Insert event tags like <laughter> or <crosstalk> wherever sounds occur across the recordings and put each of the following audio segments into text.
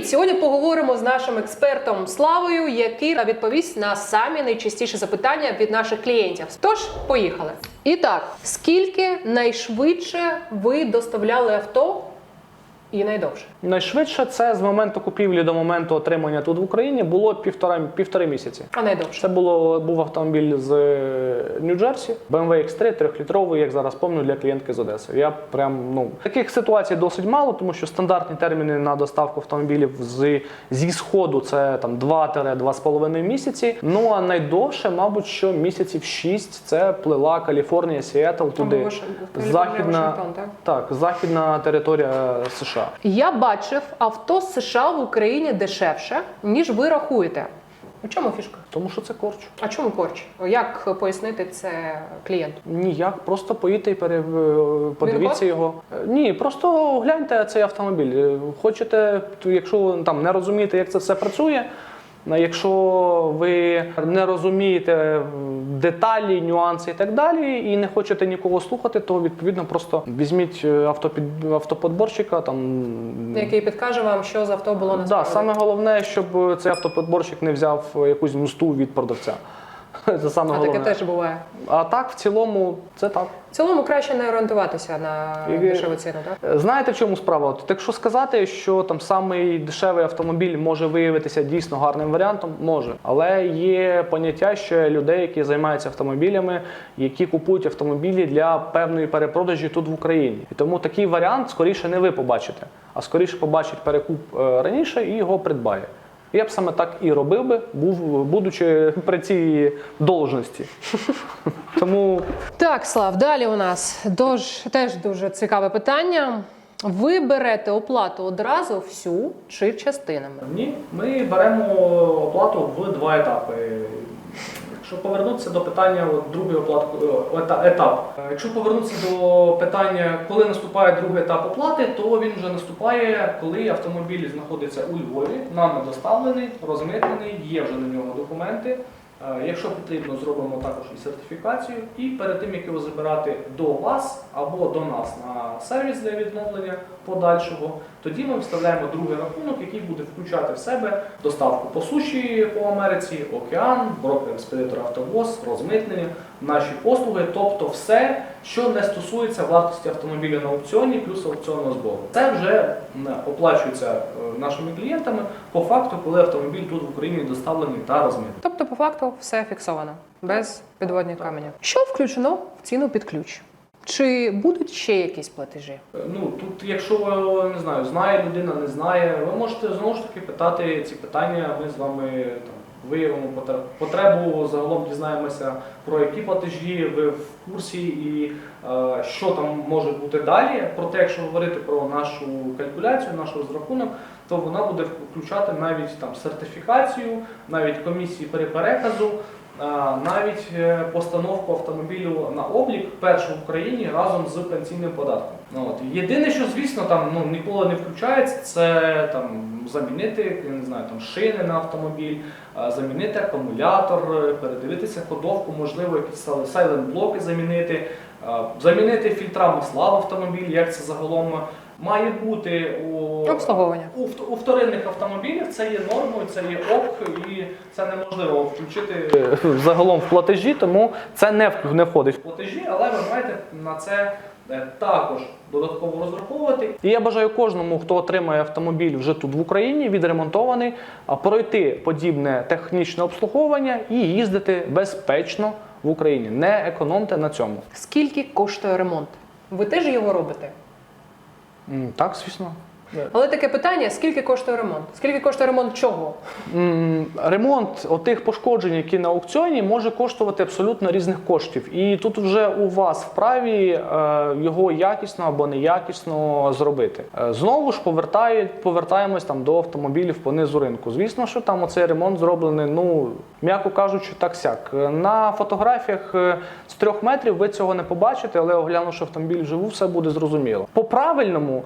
Привіт! Сьогодні поговоримо з нашим експертом Славою, який відповість на самі найчастіші запитання від наших клієнтів. Тож, поїхали. І так, скільки найшвидше ви доставляли авто і найдовше? Найшвидше це з моменту купівлі до моменту отримання тут в Україні було півтора півтори місяці. А найдовше? Це було був автомобіль з е, Нью-Джерсі, BMW X3, трьохлітровий, як зараз пам'ятаю, для клієнтки з Одеси. Я прям ну таких ситуацій досить мало, тому що стандартні терміни на доставку автомобілів з зі сходу це там 2-2,5 місяці. Ну а найдовше, мабуть, що місяців 6 це плила Каліфорнія, Сіетл туди. Або Західна, Вашингтон, так? так, західна територія США. Я бачив авто з США в Україні дешевше, ніж ви рахуєте. У чому фішка? Тому що це корч. А чому корч? Як пояснити це клієнту? Ніяк, просто поїдьте і пере... подивіться його. Е, Ні, просто гляньте цей автомобіль. Е, Хочете, якщо там не розумієте, як це все працює. А Якщо ви не розумієте деталі, нюанси і так далі, і не хочете нікого слухати, то відповідно просто візьміть е, автопід... автоподборщика. Там Який підкаже вам, що з авто було да, саме головне, щоб цей автоподборщик не взяв якусь мсту від продавця. <laughs> Це саме а головне. таке теж буває. А так, в цілому, це так. В цілому краще не орієнтуватися на І- дешеву ціну, так? Е, Знаєте, в чому справа? От, якщо сказати, що там самий дешевий автомобіль може виявитися дійсно гарним варіантом, може. Але є поняття ще людей, які займаються автомобілями, які купують автомобілі для певної перепродажі тут в Україні. І тому такий варіант скоріше не ви побачите, а скоріше побачить перекуп е, раніше і його придбає. Я б саме так і робив би, був, будучи при цій должності. Тому Так, Слав, далі у нас дож, теж дуже цікаве питання. Ви берете оплату одразу всю чи частинами? Ні, ми беремо оплату в два етапи. Якщо повернутися до питання от, другий оплат, е, ета- етап. Е, Якщо повернутися до питання, коли наступає другий етап оплати, то він вже наступає, коли автомобіль знаходиться у Львові, нами доставлений, розмитнений, є вже на нього документи. Е, Якщо потрібно, зробимо також і сертифікацію. І перед тим, як його забирати до вас або до нас на сервіс для відновлення подальшого, тоді ми вставляємо другий рахунок, який буде включати в себе доставку по суші по Америці, океан, брокер експедитор автовоз, розмитнення, наші послуги, тобто все, що не стосується вартості автомобіля на аукціоні плюс аукціонного збору. Це вже оплачується е, нашими клієнтами по факту, коли автомобіль тут в Україні доставлений та розмитнений. Тобто, по факту, все фіксовано, без підводних каменів. Що включено в ціну під ключ? Чи будуть ще якісь платежі? Ну тут, якщо не знаю, знає людина, не знає, ви можете знову ж таки питати ці питання. Ми з вами там виявимо потр- потребу, загалом дізнаємося про які платежі ви в курсі і е, що там може бути далі. Проте, якщо говорити про нашу калькуляцію, наш розрахунок, то вона буде включати навіть там сертифікацію, навіть комісії перепереказу. Навіть е, постановку автомобілю на облік першу в Україні разом з пенсійним податком. Ну, от. Єдине, що звісно там ну, ніколи не включається, це там замінити я не знаю, там, шини на автомобіль, замінити акумулятор, е, передивитися ходовку, можливо, якісь сайлент блоки замінити, замінити фільтра масла в автомобілі, як це загалом має бути у Обслуговування. у, у вторинних автомобілях це є нормою, це є ок, і це неможливо включити загалом в платежі, тому це не, не входить в платежі, але ви маєте на це е, також додатково розраховувати. І я бажаю кожному, хто отримає автомобіль вже тут в Україні, відремонтований, а, пройти подібне технічне обслуговування і їздити безпечно в Україні. Не економте на цьому. Скільки коштує ремонт? Ви теж його робите? Так, звісно. Але таке питання: скільки коштує ремонт? Скільки коштує ремонт чого? Ремонт отих пошкоджень, які на аукціоні, може коштувати абсолютно різних коштів. І тут вже у вас вправі е, його якісно або неякісно зробити. Е, Знову ж повертає, повертаємось там до автомобілів по низу ринку. Звісно, що там оцей ремонт зроблений, ну м'яко кажучи, так сяк. На фотографіях е, з трьох метрів ви цього не побачите, але оглянувши автомобіль вживу, все буде зрозуміло. По правильному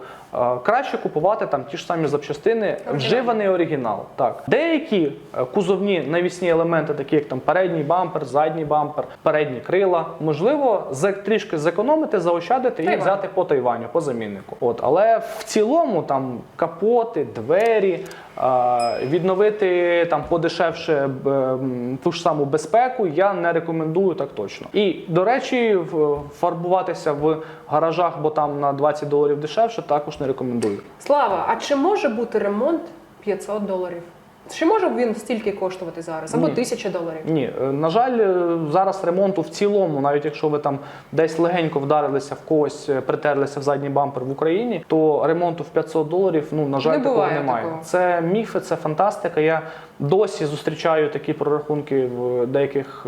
краще купувати там ті ж самі запчастини, вживаний оригінал. Так, деякі е, кузовні навісні елементи, такі як там передній бампер, задній бампер, передні крила, можливо, за трішки зекономити, заощадити і Тайвань. взяти по Тайваню, по заміннику. От, але в цілому там капоти, двері, Відновити там подешевше ту ж саму безпеку я не рекомендую так точно. І до речі, фарбуватися в гаражах, бо там на 20 доларів дешевше, також не рекомендую. Слава, а чи може бути ремонт 500 доларів? Чи може він стільки коштувати зараз? Або Ні. 1000 доларів? Ні, е, на жаль, е, зараз ремонту в цілому, навіть якщо ви там десь легенько вдарилися в когось, е, притерлися в задній бампер в Україні, то ремонту в 500 доларів, ну на жаль, Не такого немає. такого. Це міфи, це фантастика. Я досі зустрічаю такі прорахунки в деяких.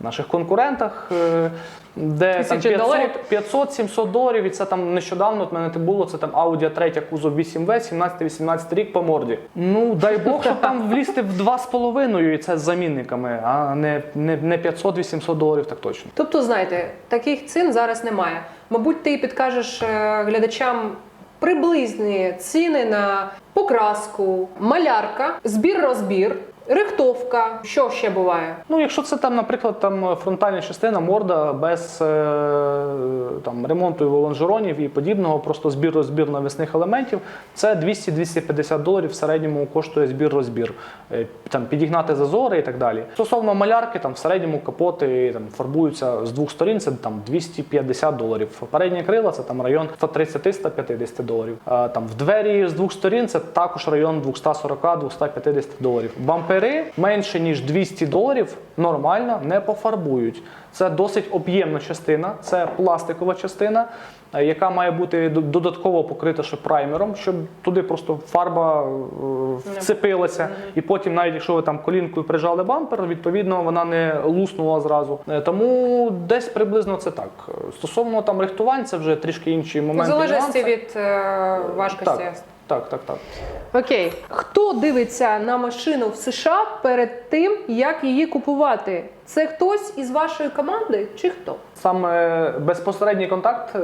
Наших конкурентах, е, де там Тисячі доларів? 500-700 доларів, і це там нещодавно от мене так було. Це там Audi 3 кузов 8V, 17-18 рік по морді. Ну дай Бог, щоб там влізти в 2,5 і це з замінниками, а не, не, не 500-800 доларів, так точно. Тобто, знаєте, таких цін зараз немає. Мабуть, ти підкажеш е, глядачам приблизні ціни на покраску, малярка, збір-розбір, рихтовка. Що ще буває? Ну, якщо це там, наприклад, там фронтальна частина, морда без е, там, ремонту лонжеронів і подібного, просто збір-розбір навісних елементів, це 200-250 доларів в середньому коштує збір-розбір. Е, Там, підігнати зазори і так далі. Стосовно малярки, там в середньому капоти там, фарбуються з двох сторін, це там 250 доларів. Передні крила це там район 130-150 доларів. А, там в двері з двох сторін це також район 240-250 доларів. Бампери менше ніж 200 доларів нормально не пофарбують. Це досить об'ємна частина, це пластикова частина, е, яка має бути додатково покрита ще праймером, щоб туди просто фарба е, вцепилася. І потім, навіть якщо ви там колінкою прижали бампер, відповідно вона не луснула зразу. Е, Тому десь приблизно це так. Стосовно там рихтувань, це вже трішки інші моменти. залежності від важкості. Так. Так, так, так. Окей, хто дивиться на машину в США перед тим, як її купувати? Це хтось із вашої команди чи хто? Саме безпосередній контакт. е,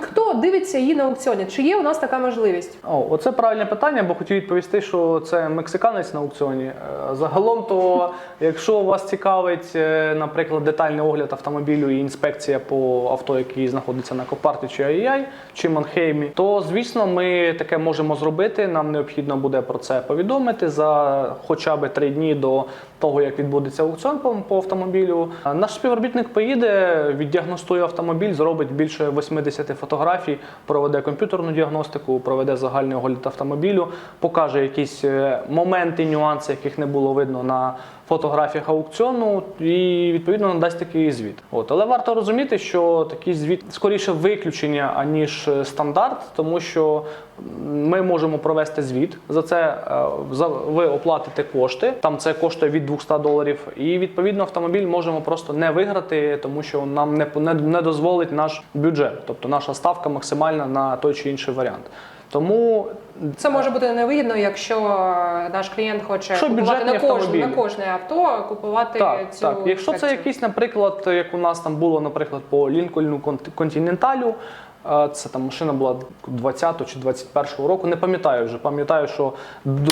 Хто дивиться її на аукціоні? Чи є у нас така можливість? О, оце правильне питання, бо хотів відповісти, що це мексиканець на аукціоні. Е, Загалом, то якщо вас цікавить, е, наприклад, детальний огляд автомобілю і інспекція по авто, який знаходиться на Копарті чи АІАЙ, чи Манхеймі, то звісно, ми таке можемо зробити. Нам необхідно буде про це повідомити за хоча б три дні до того, як відбудеться аукціон по, автомобілю. Наш співробітник поїде, віддіагностує автомобіль, зробить більше 80 фотографій, проведе комп'ютерну діагностику, проведе загальний огляд автомобілю, покаже якісь е, моменти, нюанси, яких не було видно на фотографіях аукціону, і відповідно надасть такий звіт. От але варто розуміти, що такий звіт скоріше виключення аніж е, стандарт, тому що ми можемо провести звіт. За це е, за- ви оплатите кошти. Там це коштує від 200 доларів. І відповідно автомобіль можемо просто не виграти, тому що нам не, не, не дозволить наш бюджет, тобто наша ставка максимальна на той чи інший варіант. Тому Це може бути невигідно, якщо наш клієнт хоче Якщо купувати на кожне, на кожне авто, купувати Так, цю так. Якщо це якийсь, наприклад, як у нас там було, наприклад, по Лінкольну Континенталю, е, це там машина була 20 чи 21 року, не пам'ятаю вже. Пам'ятаю, що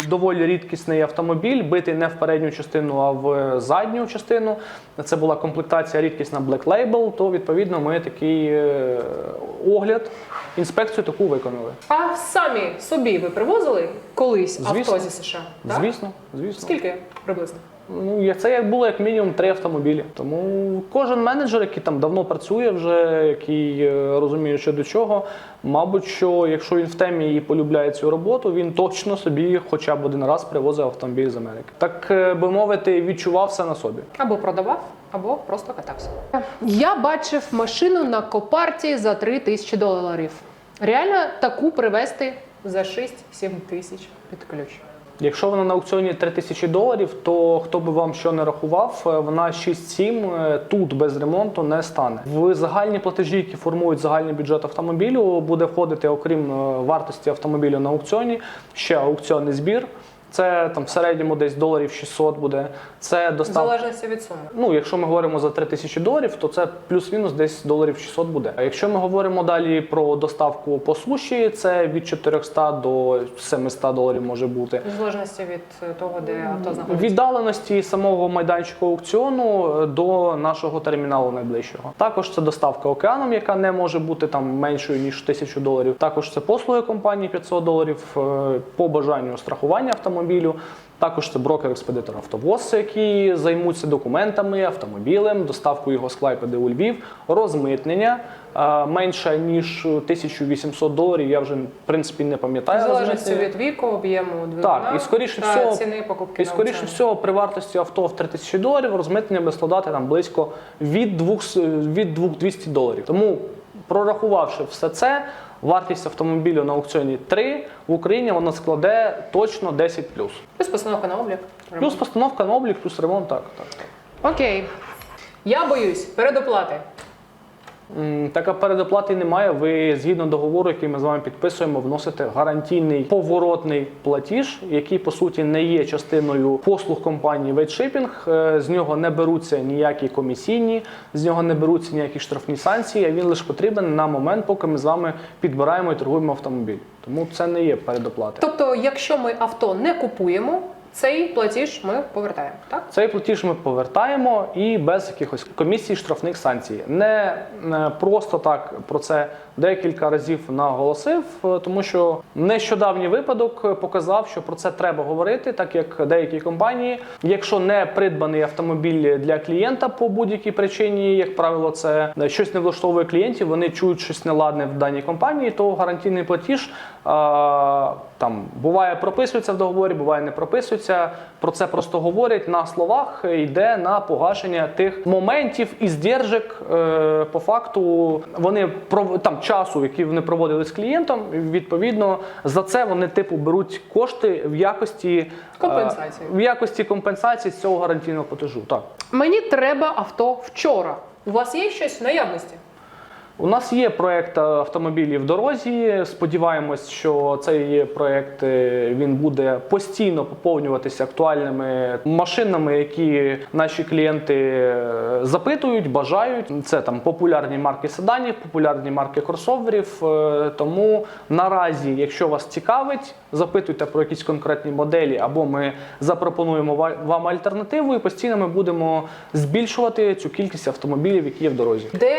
доволі рідкісний автомобіль, битий не в передню частину, а в задню частину. Це була комплектація рідкісна Black Label, то відповідно ми такий е, огляд, інспекцію таку виконали. А самі собі ви привозили колись Звісно. авто зі США? Так? Звісно, звісно. Скільки приблизно? Ну, це як було як мінімум три автомобілі. Тому кожен менеджер, який там давно працює, вже який е, розуміє, що до чого, мабуть, що якщо він в темі і полюбляє цю роботу, він точно собі хоча б один раз привозив автомобіль з Америки. Так е, би мовити, відчував все на собі. Або продавав, або просто катався. Я бачив машину на копарті за 3 тисячі доларів. Реально таку привезти за 6-7 тисяч під ключ. Якщо вона на аукціоні 3000 доларів, то хто би вам що не рахував, е, вона 6-7 е, тут без ремонту не стане. В загальні платежі, які формують загальний бюджет автомобілю, буде входити, окрім е, вартості автомобілю на аукціоні, ще аукціонний збір. Це там в середньому десь доларів 600 буде. Це В доставка. залежності від суми. Ну, якщо ми говоримо за 3 тисячі доларів, то це плюс-мінус десь доларів 600 буде. А якщо ми говоримо далі про доставку по суші, це від 400 до 700 доларів може бути. В залежності від е, того, де авто знаходиться. Віддаленості самого майданчика аукціону е, до нашого терміналу найближчого. Також це доставка океаном, яка не може бути там меншою ніж 1000 доларів. Також це послуги компанії 500 доларів е, по бажанню страхування автомобілю. Також це брокер-експедитор автовоз, які займуться документами, автомобілем, доставкою його з Клайпеди у Львів, розмитнення е, менше ніж 1800 доларів. Я вже в принципі не пам'ятаю. залежності від віку, об'єму Так, і скоріше та всього- ціни покупки. І скоріше всього, при вартості авто в 3000 доларів розмитнення буде складати там близько від 200, від 2200 доларів. Тому, прорахувавши все це, вартість автомобілю на аукціоні 3 в Україні вона складе точно 10 плюс. Плюс постановка на облік. Плюс постановка на облік, плюс ремонт. Так, так. Окей. Я боюсь передоплати. Така передоплати немає. Ви згідно договору, який ми з вами підписуємо, вносите гарантійний поворотний платіж, який по суті не є частиною послуг компанії Вейтшипінг. З нього не беруться ніякі комісійні, з нього не беруться ніякі штрафні санкції. а Він лише потрібен на момент, поки ми з вами підбираємо і торгуємо автомобіль. Тому це не є передоплати. Тобто, якщо ми авто не купуємо, цей платіж ми повертаємо. Так? Цей платіж ми повертаємо і без якихось комісій штрафних санкцій. Не просто так про це декілька разів наголосив, е, тому що нещодавній випадок показав, що про це треба говорити, так як деякі компанії, якщо не придбаний автомобіль для клієнта по будь-якій причині, як правило, це щось не влаштовує клієнтів, вони чують щось неладне в даній компанії, то гарантійний платіж там буває прописується в договорі, буває не прописується. Про це просто говорять на словах. Йде на погашення тих моментів і здержок. Е, по факту вони там часу, який вони проводили з клієнтом. Відповідно, за це вони типу беруть кошти в якості е, Компенсації. в якості компенсації з цього гарантійного платежу. Так. Мені треба авто вчора. У вас є щось в наявності? У нас є проект автомобілі в дорозі. Сподіваємось, що цей проект е, він буде постійно поповнюватися актуальними машинами, які наші клієнти е, запитують, бажають. Це там популярні марки седанів, популярні марки кросоверів. Е, Тому наразі, якщо вас цікавить, запитуйте про якісь конкретні моделі, або ми запропонуємо ва- вам альтернативу, і постійно ми будемо збільшувати цю кількість автомобілів, які є в дорозі. Де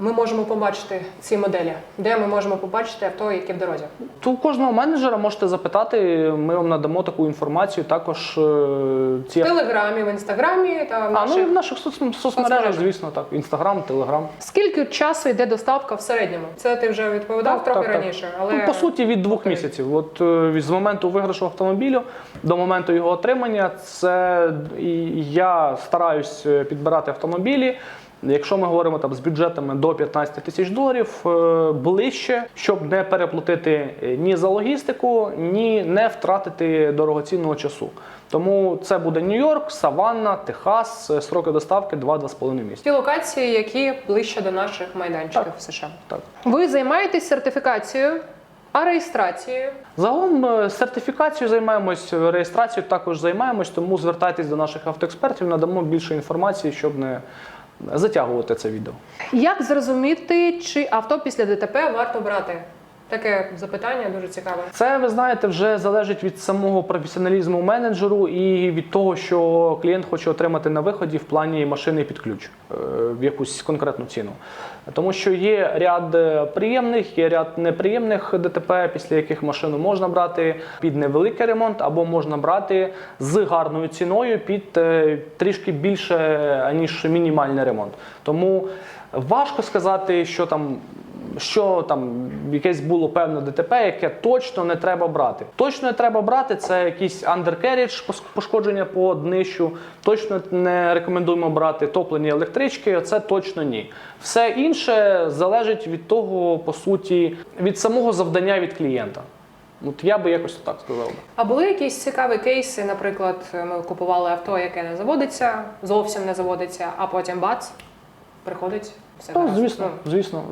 ми можемо побачити ці моделі? Де ми можемо побачити авто, яке в дорозі? То у кожного менеджера можете запитати, ми вам надамо таку інформацію. Також е, ці В Телеграмі, в інстаграмі та в а, ну і в наших соц- соцмережах, звісно, так. Інстаграм, Телеграм. Скільки часу йде доставка в середньому? Це ти вже відповідав трохи раніше, але Ну, по суті, від двох Окей. місяців. От е, з моменту виграшу автомобілю до моменту його отримання, це я стараюсь е, підбирати автомобілі. Якщо ми говоримо там з бюджетами до 15 тисяч доларів, е, ближче, щоб не переплатити е, ні за логістику, ні не втратити дорогоцінного часу. Тому це буде Нью-Йорк, Саванна, Техас, е, сроки доставки 2-2,5 місяці. ті локації, які ближче до наших майданчиків в США. Так. Ви займаєтесь сертифікацією, а реєстрацією? Загалом сертифікацією займаємось, реєстрацією також займаємось, тому звертайтесь до наших автоекспертів, надамо більше інформації, щоб не затягувати це відео. Як зрозуміти, чи авто після ДТП варто брати? Таке запитання дуже цікаве. Це ви знаєте, вже залежить від самого професіоналізму менеджеру і від того, що клієнт хоче отримати на виході в плані машини під ключ е, в якусь конкретну ціну. Тому що є ряд е, приємних, є ряд неприємних ДТП, після яких машину можна брати під невеликий ремонт, або можна брати з гарною ціною під е, трішки більше аніж мінімальний ремонт. Тому важко сказати, що там що там якесь було певне ДТП, яке точно не треба брати. Точно не треба брати це якийсь пос- пошкодження по днищу. Точно не рекомендуємо брати топлені електрички. Це точно ні. Все інше залежить від того, по суті, від самого завдання від клієнта. От я би якось так сказав. А були якісь цікаві кейси? Наприклад, ми купували авто, яке не заводиться, зовсім не заводиться, а потім бац, приходить все. Ну, гаразд. звісно, звісно.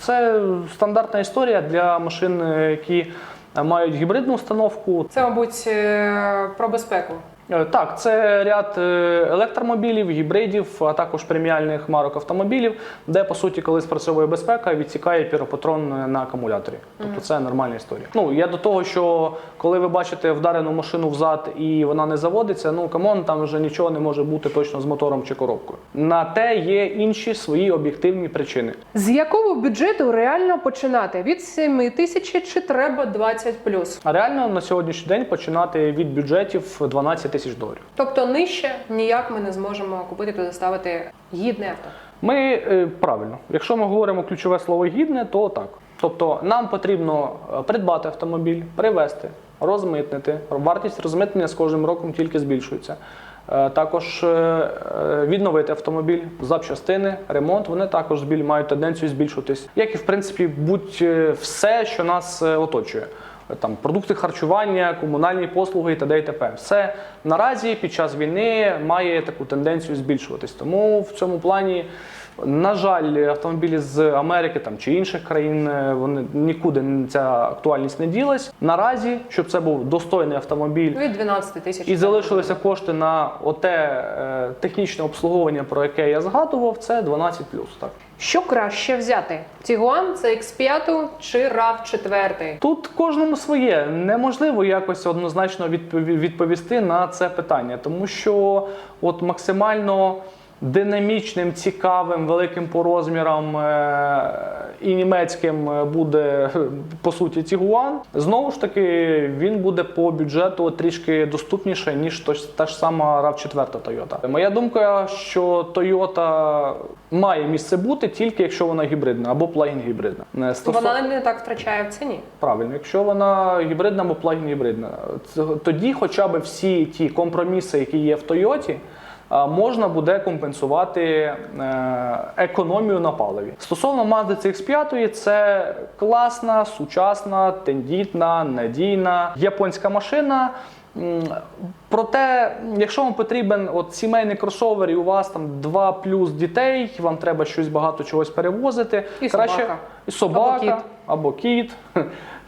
Це стандартна історія для машин, е, які е, мають гібридну установку. Це, мабуть, е, про безпеку. Е, Так, це ряд е, електромобілів, гібридів, а також преміальних марок автомобілів, де по суті, коли спрацьовує безпека, відсікає піропатрон на акумуляторі. Тобто це нормальна історія. Ну я до того, що коли ви бачите вдарену машину взад і вона не заводиться, ну камон, там вже нічого не може бути точно з мотором чи коробкою. На те є інші свої об'єктивні причини. З якого бюджету реально починати? Від 7 тисяч чи треба 20 плюс? А реально на сьогоднішній день починати від бюджетів 12 тисяч доларів. Тобто нижче ніяк ми не зможемо купити та доставити гідне авто. Ми е, правильно, якщо ми говоримо ключове слово гідне, то так. Тобто нам потрібно е, придбати автомобіль, привезти, розмитнити. Вартість розмитнення з кожним роком тільки збільшується. Е, Також відновити автомобіль, запчастини, ремонт. Вони також мають тенденцію збільшуватись, як і в принципі будь-все, що нас оточує. Там продукти харчування, комунальні послуги і т.д. і т.п. Все наразі під час війни має таку тенденцію збільшуватись. Тому в цьому плані, на жаль, автомобілі з Америки там чи інших країн е, вони нікуди ця актуальність не ділась. Наразі, щоб це був достойний автомобіль. Від 12 тисяч. І залишилися кошти на оте е, технічне обслуговування, про яке я згадував, це 12 Так. Що краще взяти? Тігуан, CX5 чи rav 4 Тут кожному своє неможливо якось однозначно відпові- відповісти на це питання, тому що от максимально динамічним, цікавим, великим по розмірам е, і німецьким е, буде <laughs> по суті Тігуан. Знову ж таки, він буде по бюджету трішки доступніше, ніж та ж сама rav 4 Toyota. Моя думка, що Toyota має місце бути тільки якщо вона гібридна або плагін гібридна. Е, стосо- Вона не так втрачає в ціні. Правильно, якщо вона гібридна або плагін гібридна, тоді хоча б всі ті компроміси, які є в Тойоті, можна буде компенсувати е, економію на паливі. Стосовно Mazda CX-5, це класна, сучасна, тендітна, надійна японська машина. Проте, якщо вам потрібен от сімейний кросовер, і у вас там два плюс дітей, вам треба щось багато чогось перевозити, І краще собака. і собака Або кіт. або кіт,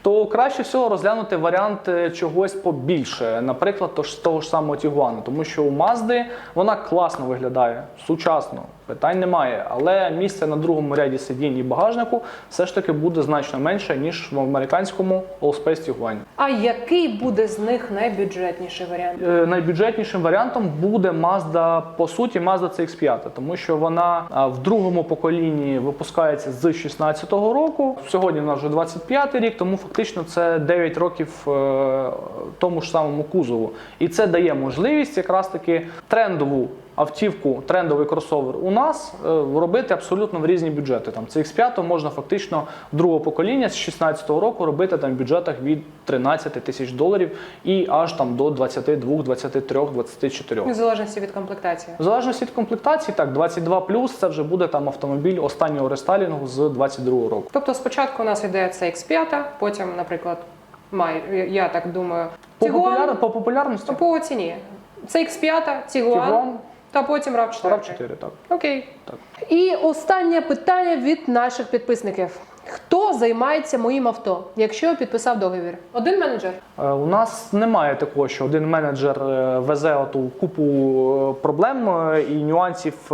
то краще всього розглянути варіант е, чогось побільше, наприклад, то ж- того ж самого Тігуану, тому що у Мазди вона класно виглядає, сучасно, питань немає, але місце на другому ряді сидінь і багажнику все ж таки буде значно менше, ніж в американському Allspace Tiguan. А який буде з них найбюджетніший варіант? Е, Найбюджетнішим варіантом буде Mazda, по суті, Mazda CX-5, тому що вона в другому поколінні випускається з 16-го року. Сьогодні в нас вже 25-й рік, тому фактично це 9 років е, тому ж самому кузову. І це дає можливість якраз таки трендову. Автівку, трендовий кросовер у нас е, робити абсолютно в різні бюджети. Там CX5 можна фактично другого покоління з 16-го року робити там в бюджетах від 13 тисяч доларів і аж там до 22, 23, 24. В залежності від комплектації. В залежності від комплектації, так, 22 це вже буде там автомобіль останнього рестайлінгу з 22 року. Тобто спочатку у нас йде CX5, потім, наприклад, май, я так думаю, По, Тігуан, популяр... по популярності по ціні. CX5, Тігуан, Tiguan, та потім rav 4 rav 4 так. Окей. Так. І останнє питання від наших підписників. Хто займається моїм авто, якщо підписав договір? Один менеджер. Е, У нас немає такого, що один менеджер е, везе оту купу е, проблем і нюансів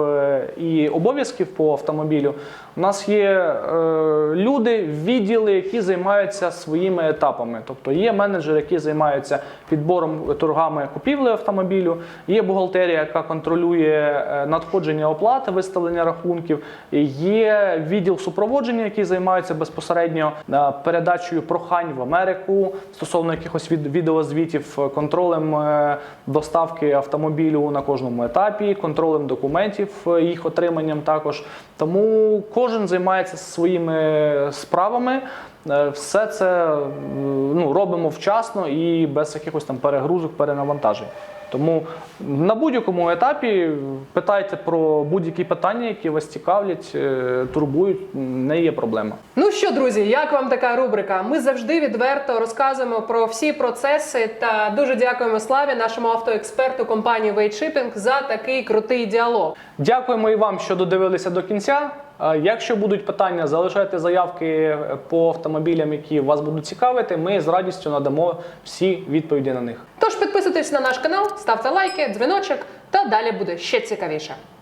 і обов'язків по автомобілю. У нас є люди, відділи, які займаються своїми етапами. Тобто є менеджери, які займаються підбором торгами купівлі автомобілю, є бухгалтерія, яка контролює надходження оплати, виставлення рахунків, є відділ супроводження, який займається безпосередньо е, передачею прохань в Америку стосовно якихось від, відеозвітів, е, контролем е, доставки автомобілю на кожному етапі, контролем документів, їх отриманням також. Тому кожен займається своїми справами. Е, Все це е, ну, робимо вчасно і без якихось там перегрузок, перенавантажень. Тому на будь-якому етапі питайте про будь-які питання, які вас цікавлять, е, турбують, не є проблема. Ну що, друзі, як вам така рубрика? Ми завжди відверто розказуємо про всі процеси та дуже дякуємо Славі, нашому автоексперту компанії Shipping, за такий крутий діалог. Дякуємо і вам, що додивилися до кінця. Якщо будуть питання, залишайте заявки е, по автомобілям, які вас будуть цікавити. Ми з радістю надамо всі відповіді на них. Тож підписуйтесь на наш канал, ставте лайки, дзвіночок, та далі буде ще цікавіше.